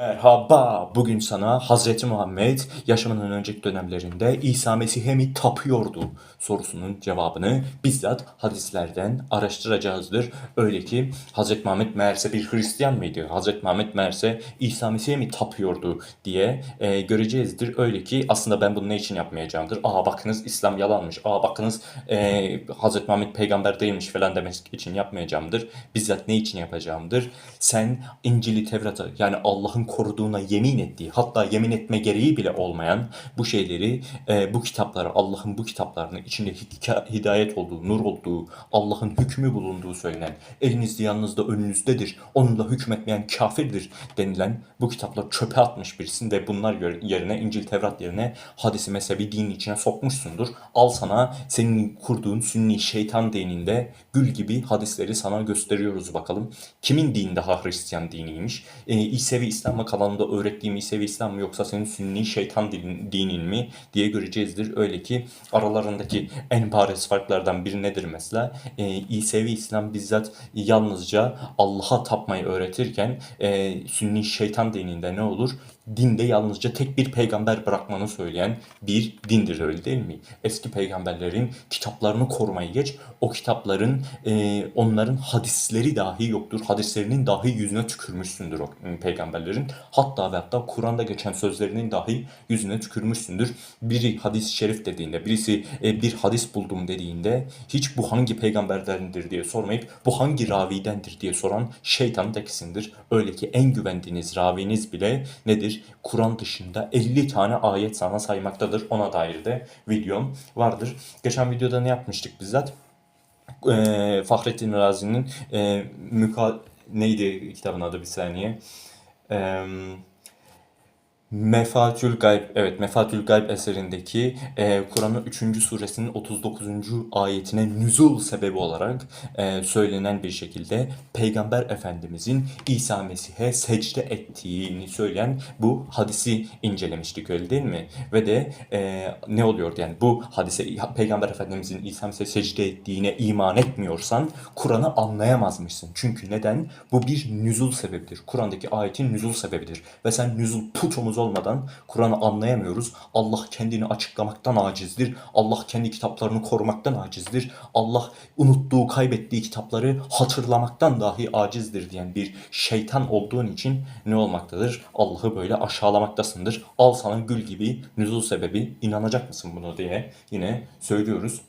Merhaba, bugün sana Hazreti Muhammed yaşamının önceki dönemlerinde İsa Mesih'e mi tapıyordu sorusunun cevabını bizzat hadislerden araştıracağızdır. Öyle ki Hazreti Muhammed meğerse bir Hristiyan mıydı? Hazreti Muhammed meğerse İsa Mesih'e mi tapıyordu diye e, göreceğizdir. Öyle ki aslında ben bunu ne için yapmayacağımdır. Aa bakınız İslam yalanmış. Aa bakınız e, Hazreti Muhammed peygamber değilmiş falan demek için yapmayacağımdır. Bizzat ne için yapacağımdır? Sen İncil'i Tevrat'ı yani Allah'ın koruduğuna yemin ettiği hatta yemin etme gereği bile olmayan bu şeyleri e, bu kitapları Allah'ın bu kitaplarının içinde hidayet olduğu, nur olduğu, Allah'ın hükmü bulunduğu söylenen elinizde yanınızda önünüzdedir onunla hükmetmeyen kafirdir denilen bu kitapları çöpe atmış birisin ve bunlar yerine İncil Tevrat yerine hadisi mezhebi dinin içine sokmuşsundur. Al sana senin kurduğun sünni şeytan dininde gül gibi hadisleri sana gösteriyoruz bakalım. Kimin dini daha Hristiyan diniymiş? E, İsevi İslam mı kalanında öğrettiğim İsevi İslam mı yoksa senin sünni şeytan din- dinin mi diye göreceğizdir. Öyle ki aralarındaki en bariz farklardan biri nedir mesela? E, İsevi İslam bizzat yalnızca Allah'a tapmayı öğretirken e, sünni şeytan dininde ne olur? Dinde yalnızca tek bir peygamber bırakmanı söyleyen bir dindir öyle değil mi? Eski peygamberlerin kitaplarını korumayı geç, o kitapların e, onların hadisleri dahi yoktur. Hadislerinin dahi yüzüne tükürmüşsündür o e, peygamberlerin. Hatta ve hatta Kur'an'da geçen sözlerinin dahi yüzüne tükürmüşsündür. Biri hadis-i şerif dediğinde, birisi e, bir hadis buldum dediğinde hiç bu hangi peygamberdendir diye sormayıp bu hangi ravidendir diye soran şeytanın tekisindir. Öyle ki en güvendiğiniz raviniz bile nedir? Kur'an dışında 50 tane ayet sana saymaktadır. Ona dair de videom vardır. Geçen videoda ne yapmıştık bizzat? Eee Fahrettin Razi'nin eee müka neydi kitabın adı bir saniye? Eee Mefatül Gayb, evet Mefatül Gayb eserindeki e, Kur'an'ın 3. suresinin 39. ayetine nüzul sebebi olarak e, söylenen bir şekilde Peygamber Efendimizin İsa Mesih'e secde ettiğini söyleyen bu hadisi incelemiştik öyle değil mi? Ve de e, ne oluyordu yani bu hadise Peygamber Efendimizin İsa Mesih'e secde ettiğine iman etmiyorsan Kur'an'ı anlayamazmışsın. Çünkü neden? Bu bir nüzul sebebidir. Kur'an'daki ayetin nüzul sebebidir. Ve sen nüzul putumuz olmadan Kur'an'ı anlayamıyoruz. Allah kendini açıklamaktan acizdir. Allah kendi kitaplarını korumaktan acizdir. Allah unuttuğu, kaybettiği kitapları hatırlamaktan dahi acizdir diyen bir şeytan olduğun için ne olmaktadır? Allah'ı böyle aşağılamaktasındır. Al sana gül gibi nüzul sebebi inanacak mısın bunu diye yine söylüyoruz.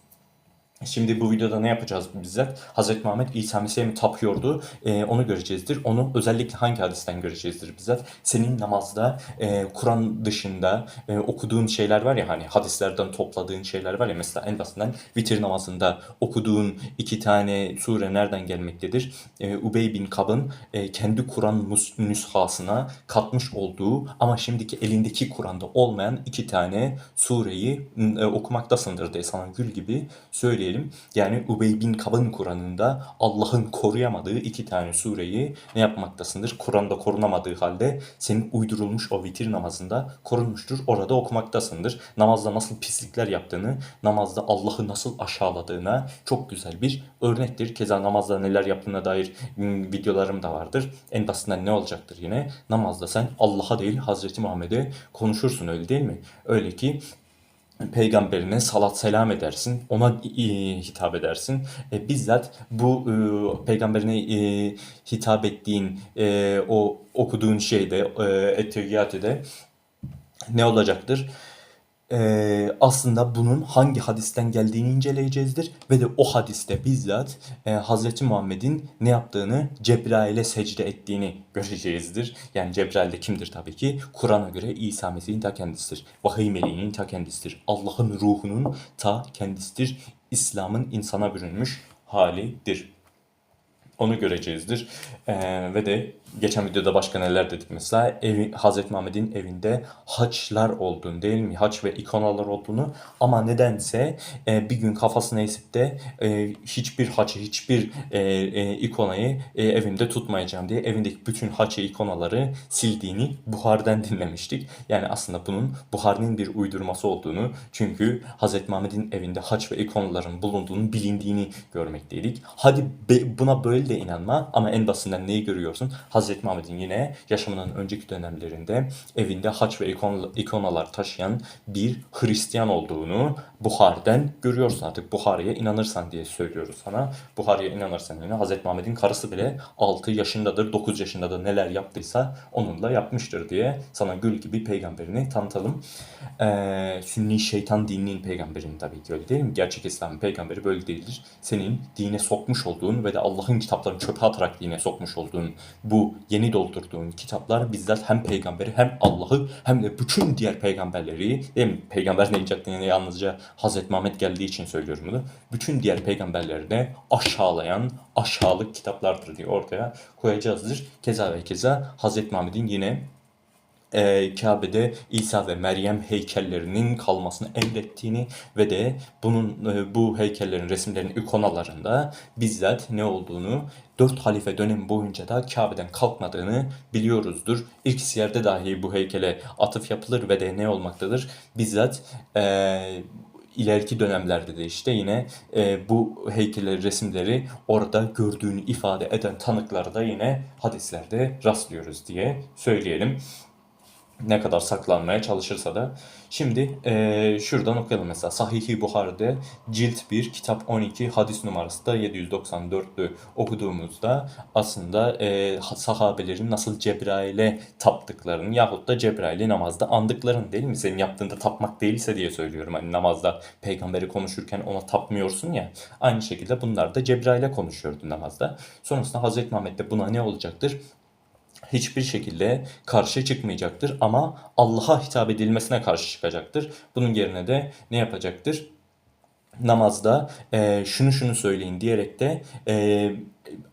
Şimdi bu videoda ne yapacağız bizzat? Hazreti Muhammed İsa Mesih'e mi tapıyordu? Ee, onu göreceğizdir. Onu özellikle hangi hadisten göreceğizdir bizzat? Senin namazda e, Kur'an dışında e, okuduğun şeyler var ya hani hadislerden topladığın şeyler var ya mesela en basitinden vitir namazında okuduğun iki tane sure nereden gelmektedir? E, Ubey bin Kab'ın e, kendi Kur'an nüs- nüshasına katmış olduğu ama şimdiki elindeki Kur'an'da olmayan iki tane sureyi e, okumaktasındır diye sana gül gibi söyleyelim. Yani Ubey bin Kab'ın Kur'an'ında Allah'ın koruyamadığı iki tane sureyi ne yapmaktasındır? Kur'an'da korunamadığı halde senin uydurulmuş o vitir namazında korunmuştur. Orada okumaktasındır. Namazda nasıl pislikler yaptığını, namazda Allah'ı nasıl aşağıladığına çok güzel bir örnektir. Keza namazda neler yaptığına dair mm, videolarım da vardır. En basitinden ne olacaktır yine? Namazda sen Allah'a değil Hazreti Muhammed'e konuşursun öyle değil mi? Öyle ki peygamberine salat selam edersin, ona e, hitap edersin. E, bizzat bu e, peygamberine e, hitap ettiğin o okuduğun şeyde, e, Ettehiyyatü'de ne olacaktır? Ee, aslında bunun hangi hadisten geldiğini inceleyeceğizdir ve de o hadiste bizzat e, Hazreti Muhammed'in ne yaptığını Cebrail'e secde ettiğini göreceğizdir. Yani Cebrail de kimdir tabii ki? Kur'an'a göre İsa Mesih'in ta kendisidir. Vahiy meleğinin ta kendisidir. Allah'ın ruhunun ta kendisidir. İslam'ın insana bürünmüş halidir. Onu göreceğizdir. Ee, ve de geçen videoda başka neler dedik mesela evi, Hazreti Muhammed'in evinde haçlar olduğunu değil mi? Haç ve ikonalar olduğunu ama nedense e, bir gün kafasına esip de e, hiçbir haçı, hiçbir e, e, ikonayı e, evimde tutmayacağım diye evindeki bütün haçı ikonaları sildiğini Buhar'dan dinlemiştik. Yani aslında bunun Buhar'ın bir uydurması olduğunu çünkü Hazreti Muhammed'in evinde haç ve ikonaların bulunduğunu bilindiğini görmekteydik. Hadi be- buna böyle de inanma ama en basitinden neyi görüyorsun? Hazreti Muhammed'in yine yaşamının önceki dönemlerinde evinde haç ve ikon, ikonalar taşıyan bir Hristiyan olduğunu Buhari'den görüyorsun artık. Buhari'ye inanırsan diye söylüyoruz sana. Buhari'ye inanırsan yine Hazreti Muhammed'in karısı bile 6 yaşındadır, 9 yaşındadır neler yaptıysa onunla yapmıştır diye sana gül gibi peygamberini tanıtalım. Ee, Sünni şeytan dininin peygamberini tabii ki öyle değil mi? Gerçek İslam'ın peygamberi böyle değildir. Senin dine sokmuş olduğun ve de Allah'ın kitaplarını çöpe atarak dine sokmuş olduğun bu yeni doldurduğun kitaplar bizzat hem peygamberi hem Allah'ı hem de bütün diğer peygamberleri değil mi? Peygamber ne diyecektin yani yalnızca Hazreti Muhammed geldiği için söylüyorum bunu. Bütün diğer peygamberleri de aşağılayan aşağılık kitaplardır diye ortaya koyacağızdır. Keza ve keza Hazreti Muhammed'in yine e, Kabe'de İsa ve Meryem heykellerinin kalmasını emrettiğini ve de bunun e, bu heykellerin resimlerin ikonalarında bizzat ne olduğunu dört halife dönemi boyunca da Kabe'den kalkmadığını biliyoruzdur. İlk siyerde dahi bu heykele atıf yapılır ve de ne olmaktadır? Bizzat e, ileriki dönemlerde de işte yine e, bu heykelleri, resimleri orada gördüğünü ifade eden tanıklara da yine hadislerde rastlıyoruz diye söyleyelim ne kadar saklanmaya çalışırsa da. Şimdi eee, şuradan okuyalım mesela Sahih-i Buhari'de cilt 1 kitap 12 hadis numarası da 794'lü okuduğumuzda aslında eee, sahabelerin nasıl Cebrail'e taptıklarını yahut da Cebrail'i namazda andıklarını değil mi? Senin yaptığında tapmak değilse diye söylüyorum. Hani namazda peygamberi konuşurken ona tapmıyorsun ya. Aynı şekilde bunlar da Cebrail'e konuşuyordu namazda. Sonrasında Hazreti Muhammed de buna ne olacaktır? Hiçbir şekilde karşı çıkmayacaktır ama Allah'a hitap edilmesine karşı çıkacaktır. Bunun yerine de ne yapacaktır? Namazda e, şunu şunu söyleyin diyerek de e,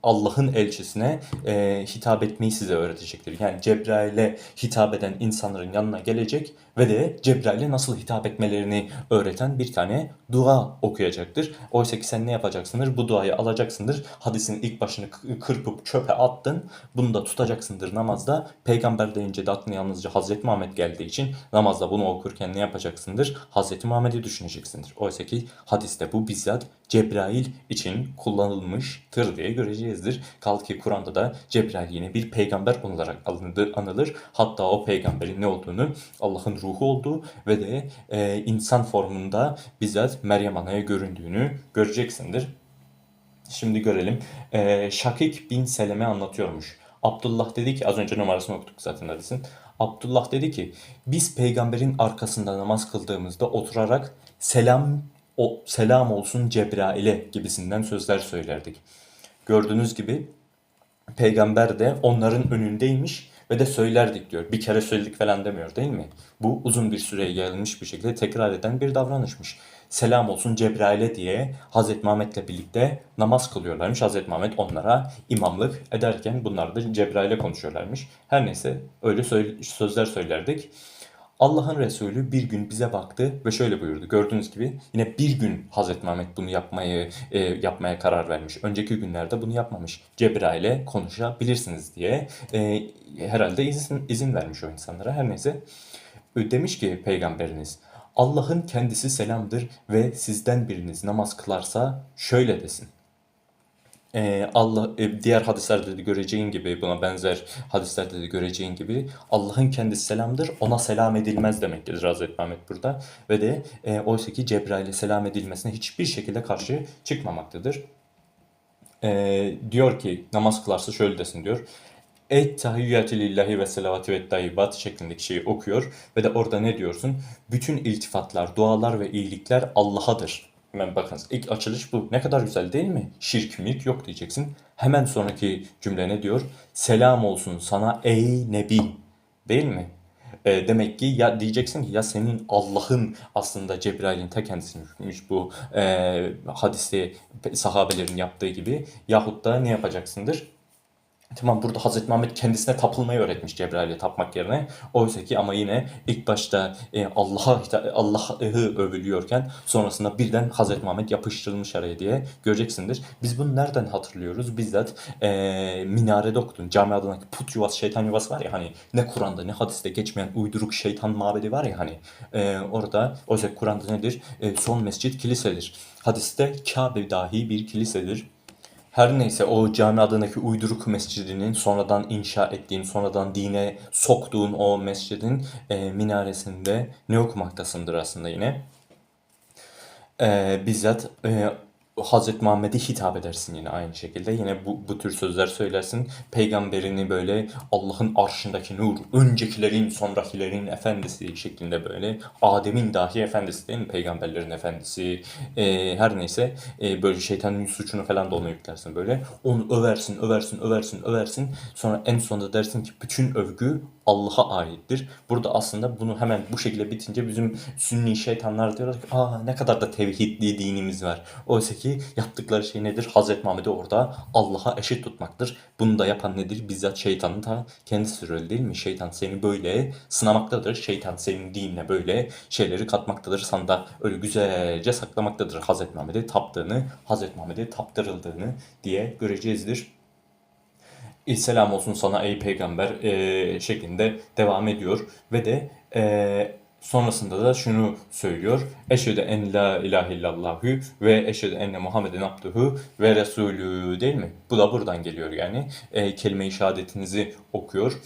Allah'ın elçisine e, hitap etmeyi size öğretecektir. Yani Cebrail'e hitap eden insanların yanına gelecek ve de Cebrail'e nasıl hitap etmelerini öğreten bir tane dua okuyacaktır. Oysa ki sen ne yapacaksındır? Bu duayı alacaksındır. Hadisin ilk başını kırpıp çöpe attın. Bunu da tutacaksındır namazda. Peygamber deyince de aklına yalnızca Hazreti Muhammed geldiği için namazda bunu okurken ne yapacaksındır? Hazreti Muhammed'i düşüneceksindir. Oysa ki hadiste bu bizzat Cebrail için kullanılmıştır diye göreceğizdir. Kaldı ki Kur'an'da da Cebrail yine bir peygamber olarak alındı, anılır. Hatta o peygamberin ne olduğunu Allah'ın ruhu olduğu ve de e, insan formunda bizzat Meryem Ana'ya göründüğünü göreceksindir. Şimdi görelim. E, Şakik bin Seleme anlatıyormuş. Abdullah dedi ki az önce numarasını okuduk zaten hadisin. Abdullah dedi ki biz peygamberin arkasında namaz kıldığımızda oturarak selam o selam olsun Cebrail'e gibisinden sözler söylerdik. Gördüğünüz gibi peygamber de onların önündeymiş ve de söylerdik diyor. Bir kere söyledik falan demiyor değil mi? Bu uzun bir süreye yayılmış bir şekilde tekrar eden bir davranışmış. Selam olsun Cebrail'e diye Hazreti Muhammed'le birlikte namaz kılıyorlarmış. Hazreti Muhammed onlara imamlık ederken bunlar da Cebrail'e konuşuyorlarmış. Her neyse öyle sözler söylerdik. Allah'ın Resulü bir gün bize baktı ve şöyle buyurdu. Gördüğünüz gibi yine bir gün Hazreti Mehmet bunu yapmayı e, yapmaya karar vermiş. Önceki günlerde bunu yapmamış. Cebrail'e konuşabilirsiniz diye e, herhalde izin, izin vermiş o insanlara. Her neyse demiş ki peygamberiniz Allah'ın kendisi selamdır ve sizden biriniz namaz kılarsa şöyle desin. Ee, Allah e, diğer hadislerde de göreceğin gibi buna benzer hadislerde de göreceğin gibi Allah'ın kendisi selamdır ona selam edilmez demektir Hazreti Mehmet burada ve de e, oysa ki Cebrail'e selam edilmesine hiçbir şekilde karşı çıkmamaktadır. E, diyor ki namaz kılarsa şöyle desin diyor. Et tahiyyatü lillahi ve selavati ve tayyibat şeklindeki şeyi okuyor ve de orada ne diyorsun? Bütün iltifatlar, dualar ve iyilikler Allah'adır Hemen bakınız ilk açılış bu. Ne kadar güzel değil mi? Şirk mirk yok diyeceksin. Hemen sonraki cümle ne diyor? Selam olsun sana ey Nebi. Değil mi? E, demek ki ya diyeceksin ki ya senin Allah'ın aslında Cebrail'in ta kendisiymiş bu e, hadiste sahabelerin yaptığı gibi. Yahut da ne yapacaksındır? Tamam burada Hazreti Muhammed kendisine tapılmayı öğretmiş Cebrail'e tapmak yerine. Oysa ki ama yine ilk başta e, Allah'a Allah'ı övülüyorken sonrasında birden Hazreti Muhammed yapıştırılmış araya diye göreceksindir. Biz bunu nereden hatırlıyoruz? Bizzat e, minarede okudun. Cami adındaki put yuvası, şeytan yuvası var ya hani ne Kur'an'da ne hadiste geçmeyen uyduruk şeytan mabedi var ya hani e, orada oysa Kur'an'da nedir? E, son mescit kilisedir. Hadiste Kabe dahi bir kilisedir. Her neyse o cami adındaki uyduruk mescidinin sonradan inşa ettiğin, sonradan dine soktuğun o mescidin e, minaresinde ne okumaktasındır aslında yine? E, bizzat e, Hazreti Muhammed'e hitap edersin yine aynı şekilde. Yine bu, bu tür sözler söylersin. Peygamberini böyle Allah'ın arşındaki nur, öncekilerin, sonrakilerin efendisi şeklinde böyle. Adem'in dahi efendisi değil mi? Peygamberlerin efendisi. Ee, her neyse e, böyle şeytanın suçunu falan da ona yüklersin böyle. Onu översin, översin, översin, översin. Sonra en sonunda dersin ki bütün övgü Allah'a aittir. Burada aslında bunu hemen bu şekilde bitince bizim sünni şeytanlar diyorlar ki aa ne kadar da tevhidli dinimiz var. Oysa ki yaptıkları şey nedir? Hazreti Muhammed'i orada Allah'a eşit tutmaktır. Bunu da yapan nedir? Bizzat şeytanın da kendisi öyle değil mi? Şeytan seni böyle sınamaktadır. Şeytan senin dinine böyle şeyleri katmaktadır. Sana da öyle güzelce saklamaktadır. Hazreti Muhammed'e taptığını, Hazreti Muhammed'e taptırıldığını diye göreceğizdir. İsselam olsun sana ey peygamber e, şeklinde devam ediyor ve de e, sonrasında da şunu söylüyor. Eşhedü en la ilahe illallahu ve eşhedü enne Muhammeden abduhu ve resulü değil mi? Bu da buradan geliyor yani. E, kelime-i şehadetinizi okuyor.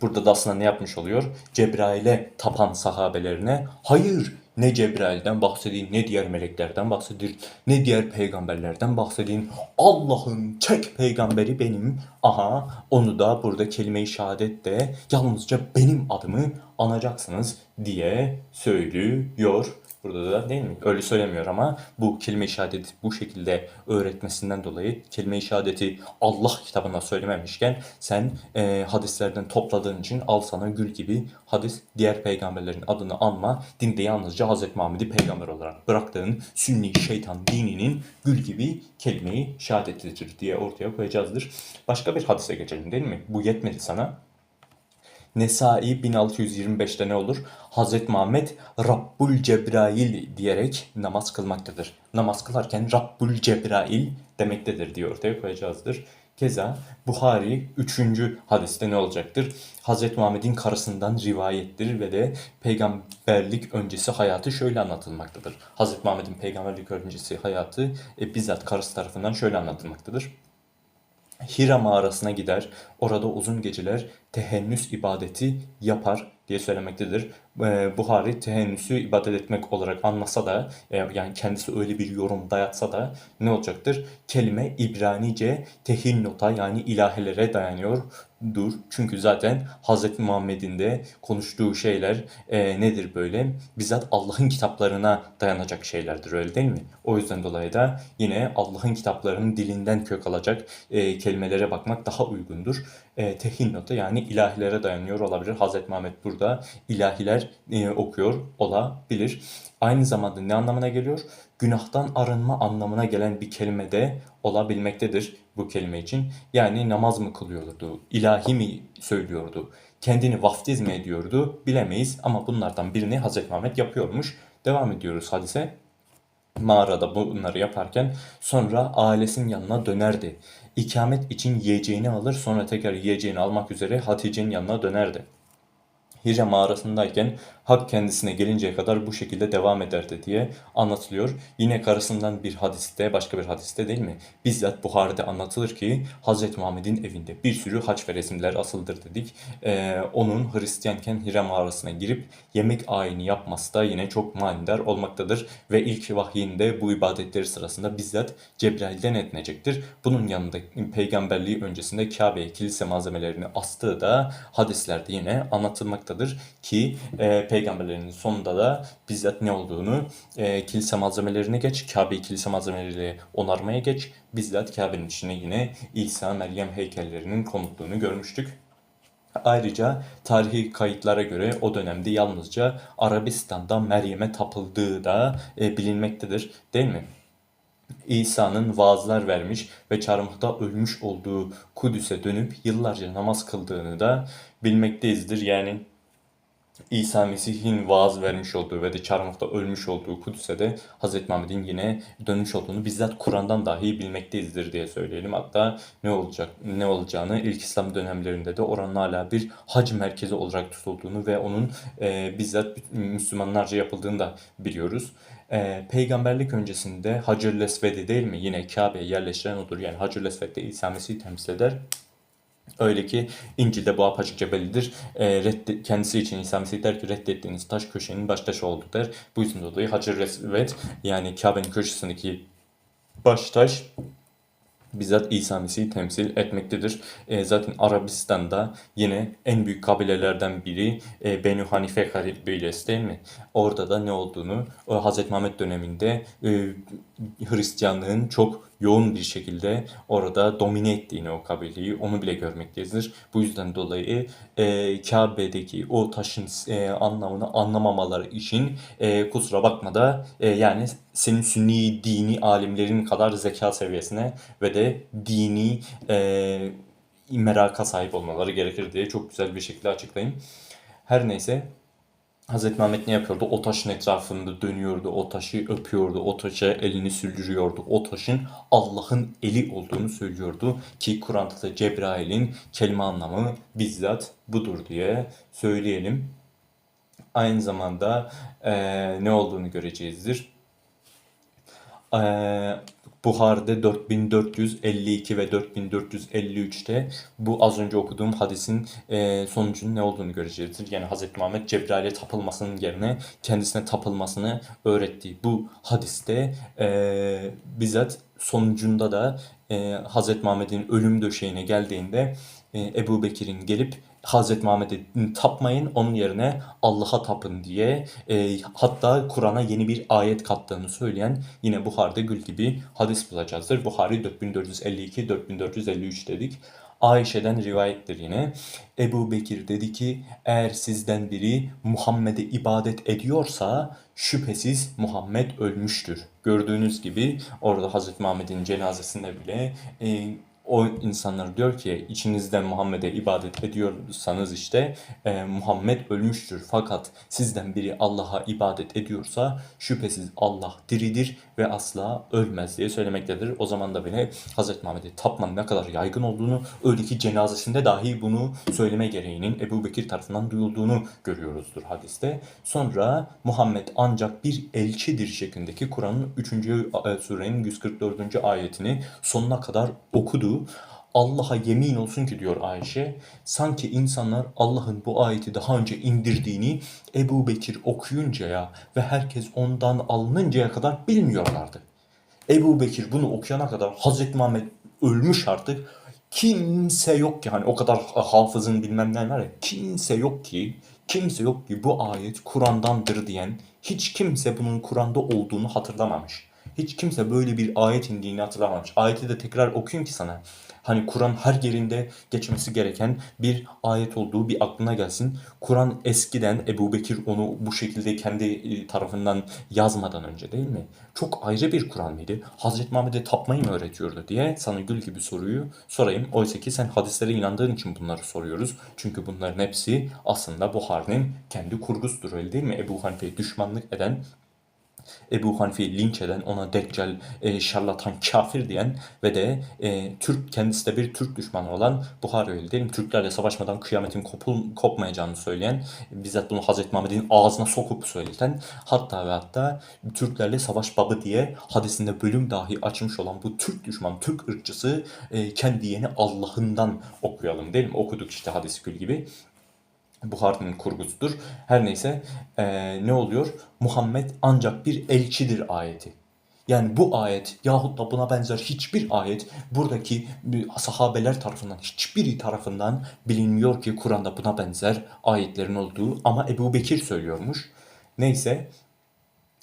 Burada da aslında ne yapmış oluyor? Cebrail'e tapan sahabelerine hayır ne Cebrail'den bahsedeyim, ne diğer meleklerden bahsedeyim, ne diğer peygamberlerden bahsedeyim. Allah'ın tek peygamberi benim. Aha onu da burada kelime-i şehadet yalnızca benim adımı anacaksınız diye söylüyor. Burada da değil mi? Öyle söylemiyor ama bu kelime-i şehadeti bu şekilde öğretmesinden dolayı kelime-i şehadeti Allah kitabına söylememişken sen e, hadislerden topladığın için al sana gül gibi hadis diğer peygamberlerin adını anma. Dinde yalnızca Hz. Muhammed'i peygamber olarak bıraktığın sünni şeytan dininin gül gibi kelime-i şehadetidir diye ortaya koyacağızdır. Başka bir hadise geçelim değil mi? Bu yetmedi sana. Nesai 1625'te ne olur? Hazreti Muhammed Rabbul Cebrail diyerek namaz kılmaktadır. Namaz kılarken Rabbul Cebrail demektedir diye ortaya koyacağızdır. Keza Buhari 3. hadiste ne olacaktır? Hazreti Muhammed'in karısından rivayettir ve de peygamberlik öncesi hayatı şöyle anlatılmaktadır. Hazreti Muhammed'in peygamberlik öncesi hayatı e, bizzat karısı tarafından şöyle anlatılmaktadır. Hira mağarasına gider, orada uzun geceler tehennüs ibadeti yapar diye söylemektedir. E, Buhari tehennüsü ibadet etmek olarak anlasa da e, yani kendisi öyle bir yorum dayatsa da ne olacaktır? Kelime İbranice tehinnota yani ilahelere dayanıyor dur. Çünkü zaten Hz. Muhammed'in de konuştuğu şeyler e, nedir böyle? Bizzat Allah'ın kitaplarına dayanacak şeylerdir öyle değil mi? O yüzden dolayı da yine Allah'ın kitaplarının dilinden kök alacak e, kelimelere bakmak daha uygundur. E, tehinnota yani ilahilere dayanıyor olabilir. Hz. Muhammed burada ilahiler e, okuyor olabilir. Aynı zamanda ne anlamına geliyor? Günahtan arınma anlamına gelen bir kelime de olabilmektedir bu kelime için. Yani namaz mı kılıyordu, ilahi mi söylüyordu, kendini vaftiz mi ediyordu bilemeyiz ama bunlardan birini Hz. Muhammed yapıyormuş. Devam ediyoruz hadise. Mağarada bunları yaparken sonra ailesinin yanına dönerdi. İkamet için yiyeceğini alır sonra tekrar yiyeceğini almak üzere Hatice'nin yanına dönerdi. Hira mağarasındayken hak kendisine gelinceye kadar bu şekilde devam ederdi diye anlatılıyor. Yine karısından bir hadiste, başka bir hadiste değil mi? Bizzat Buhari'de anlatılır ki Hz. Muhammed'in evinde bir sürü haç ve resimler asıldır dedik. Ee, onun Hristiyanken Hira mağarasına girip yemek ayini yapması da yine çok manidar olmaktadır. Ve ilk vahyinde bu ibadetleri sırasında bizzat Cebrail'den etnecektir. Bunun yanında peygamberliği öncesinde Kabe'ye kilise malzemelerini astığı da hadislerde yine anlatılmaktadır ki e, peygamberlerin sonunda da bizzat ne olduğunu e, kilise malzemelerine geç, Kabe'yi kilise malzemeleriyle onarmaya geç. Bizzat Kabe'nin içine yine İsa, Meryem heykellerinin konutluğunu görmüştük. Ayrıca tarihi kayıtlara göre o dönemde yalnızca Arabistan'da Meryem'e tapıldığı da e, bilinmektedir değil mi? İsa'nın vaazlar vermiş ve çarmıhta ölmüş olduğu Kudüs'e dönüp yıllarca namaz kıldığını da bilmekteyizdir. Yani İsa Mesih'in vaaz vermiş olduğu ve de çarmıhta ölmüş olduğu Kudüs'e de Hz. Muhammed'in yine dönmüş olduğunu bizzat Kur'an'dan dahi bilmekteyizdir diye söyleyelim. Hatta ne olacak ne olacağını ilk İslam dönemlerinde de oranın hala bir hac merkezi olarak tutulduğunu ve onun e, bizzat Müslümanlarca yapıldığını da biliyoruz. E, peygamberlik öncesinde Esved'i değil mi? Yine Kabe'ye yerleştiren odur. Yani Esved'de İsa Mesih'i temsil eder. Öyle ki İncil'de bu apaçıkça bellidir. E, redde, kendisi için İsa Mesih der ki reddettiğiniz taş köşenin baş taşı oldu der. Bu yüzden dolayı Hacer Resvet yani Kabe'nin köşesindeki baş taş bizzat İsa Mesih'i temsil etmektedir. E, zaten Arabistan'da yine en büyük kabilelerden biri e, Benu Hanife kabilesi değil mi? Orada da ne olduğunu o Hz. Muhammed döneminde e, Hristiyanlığın çok yoğun bir şekilde orada domine ettiğini o kabileyi onu bile görmekteyizdir. Bu yüzden dolayı e, Kabe'deki o taşın e, anlamını anlamamaları için e, kusura bakma da e, yani senin sünni dini alimlerin kadar zeka seviyesine ve de dini e, meraka sahip olmaları gerekir diye çok güzel bir şekilde açıklayayım. Her neyse Hazreti Mehmet ne yapıyordu? O taşın etrafında dönüyordu, o taşı öpüyordu, o taşa elini sürdürüyordu. O taşın Allah'ın eli olduğunu söylüyordu ki Kur'an'da da Cebrail'in kelime anlamı bizzat budur diye söyleyelim. Aynı zamanda eee, ne olduğunu göreceğizdir. Eee Buhari'de 4452 ve 4453'te bu az önce okuduğum hadisin e, sonucunun ne olduğunu göreceğizdir. Yani Hz. Muhammed Cebrail'e tapılmasının yerine kendisine tapılmasını öğrettiği bu hadiste e, bizzat sonucunda da e, Hz. Muhammed'in ölüm döşeğine geldiğinde e, Ebu Bekir'in gelip Hazreti Muhammed'e tapmayın, onun yerine Allah'a tapın diye e, hatta Kur'an'a yeni bir ayet kattığını söyleyen yine Buhari'de gül gibi hadis bulacağızdır. Buhari 4452-4453 dedik. Ayşe'den rivayettir yine. Ebu Bekir dedi ki eğer sizden biri Muhammed'e ibadet ediyorsa şüphesiz Muhammed ölmüştür. Gördüğünüz gibi orada Hazreti Muhammed'in cenazesinde bile e, o insanlar diyor ki içinizden Muhammed'e ibadet ediyorsanız işte e, Muhammed ölmüştür. Fakat sizden biri Allah'a ibadet ediyorsa şüphesiz Allah diridir ve asla ölmez diye söylemektedir. O zaman da bile Hz. Muhammed'e tapmanın ne kadar yaygın olduğunu öyle ki cenazesinde dahi bunu söyleme gereğinin Ebu Bekir tarafından duyulduğunu görüyoruzdur hadiste. Sonra Muhammed ancak bir elçidir şeklindeki Kur'an'ın 3. surenin 144. ayetini sonuna kadar okudu Allah'a yemin olsun ki diyor Ayşe, sanki insanlar Allah'ın bu ayeti daha önce indirdiğini Ebu Bekir okuyuncaya ve herkes ondan alınıncaya kadar bilmiyorlardı. Ebu Bekir bunu okuyana kadar Hazreti Muhammed ölmüş artık. Kimse yok ki hani o kadar hafızın bilmem ne var ya kimse yok ki kimse yok ki bu ayet Kur'an'dandır diyen hiç kimse bunun Kur'an'da olduğunu hatırlamamış. Hiç kimse böyle bir ayet indiğini hatırlamamış. Ayeti de tekrar okuyayım ki sana. Hani Kur'an her yerinde geçmesi gereken bir ayet olduğu bir aklına gelsin. Kur'an eskiden Ebu Bekir onu bu şekilde kendi e, tarafından yazmadan önce değil mi? Çok ayrı bir Kur'an mıydı? Hazreti Muhammed'e tapmayı mı öğretiyordu diye sana gül gibi soruyu sorayım. Oysa ki sen hadislere inandığın için bunları soruyoruz. Çünkü bunların hepsi aslında Buhari'nin kendi kurgusudur öyle değil mi? Ebu Hanife'ye düşmanlık eden Ebu Hanife'yi linç eden, ona deccal, e, şarlatan, kafir diyen ve de e, Türk kendisi de bir Türk düşmanı olan Buhari öyle değil? Türklerle savaşmadan kıyametin kopul, kopmayacağını söyleyen, bizzat bunu Hazreti Muhammed'in ağzına sokup söyleten, hatta ve hatta Türklerle savaş babı diye hadisinde bölüm dahi açmış olan bu Türk düşman, Türk ırkçısı e, kendi yeni Allah'ından okuyalım değil mi? Okuduk işte hadis gül gibi. Buhari'nin kurgusudur. Her neyse e, ne oluyor? Muhammed ancak bir elçidir ayeti. Yani bu ayet yahut da buna benzer hiçbir ayet buradaki sahabeler tarafından hiçbiri tarafından bilinmiyor ki Kur'an'da buna benzer ayetlerin olduğu ama Ebu Bekir söylüyormuş. Neyse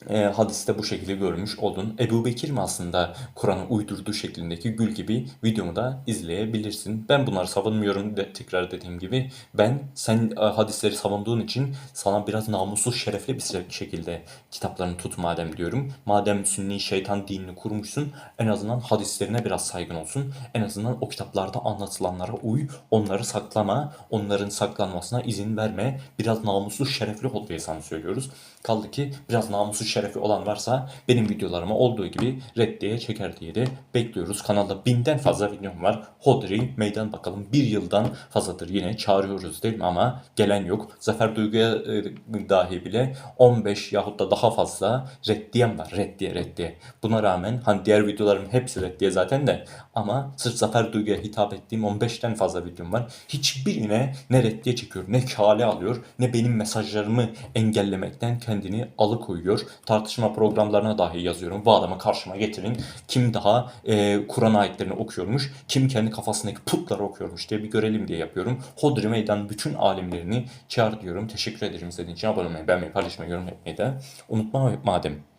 e, hadiste bu şekilde görmüş oldun. Ebu Bekir mi aslında Kur'an'ı uydurduğu şeklindeki gül gibi videomu da izleyebilirsin. Ben bunları savunmuyorum de, tekrar dediğim gibi. Ben sen e, hadisleri savunduğun için sana biraz namussuz şerefli bir şekilde kitaplarını tut madem diyorum. Madem sünni şeytan dinini kurmuşsun en azından hadislerine biraz saygın olsun. En azından o kitaplarda anlatılanlara uy, onları saklama, onların saklanmasına izin verme. Biraz namussuz şerefli ol diye sana söylüyoruz. Kaldı ki biraz namussuz şerefi olan varsa benim videolarıma olduğu gibi reddiye çeker diye de bekliyoruz. Kanalda binden fazla videom var. Hodri meydan bakalım bir yıldan fazladır yine çağırıyoruz değil mi ama gelen yok. Zafer Duygu'ya e, dahi bile 15 yahut da daha fazla reddiyem var. Reddiye reddiye. Buna rağmen hani diğer videolarım hepsi reddiye zaten de ama sırf Zafer Duygu'ya hitap ettiğim 15'ten fazla videom var. Hiçbirine ne reddiye çekiyor ne kale alıyor ne benim mesajlarımı engellemekten kendini alıkoyuyor. Tartışma programlarına dahi yazıyorum. Bu adamı karşıma getirin. Kim daha e, Kur'an ayetlerini okuyormuş, kim kendi kafasındaki putları okuyormuş diye bir görelim diye yapıyorum. Hodri Meydan bütün alimlerini çağır diyorum. Teşekkür ederim izlediğiniz için. Abone olmayı, beğenmeyi, paylaşmayı, yorum etmeyi de unutma madem.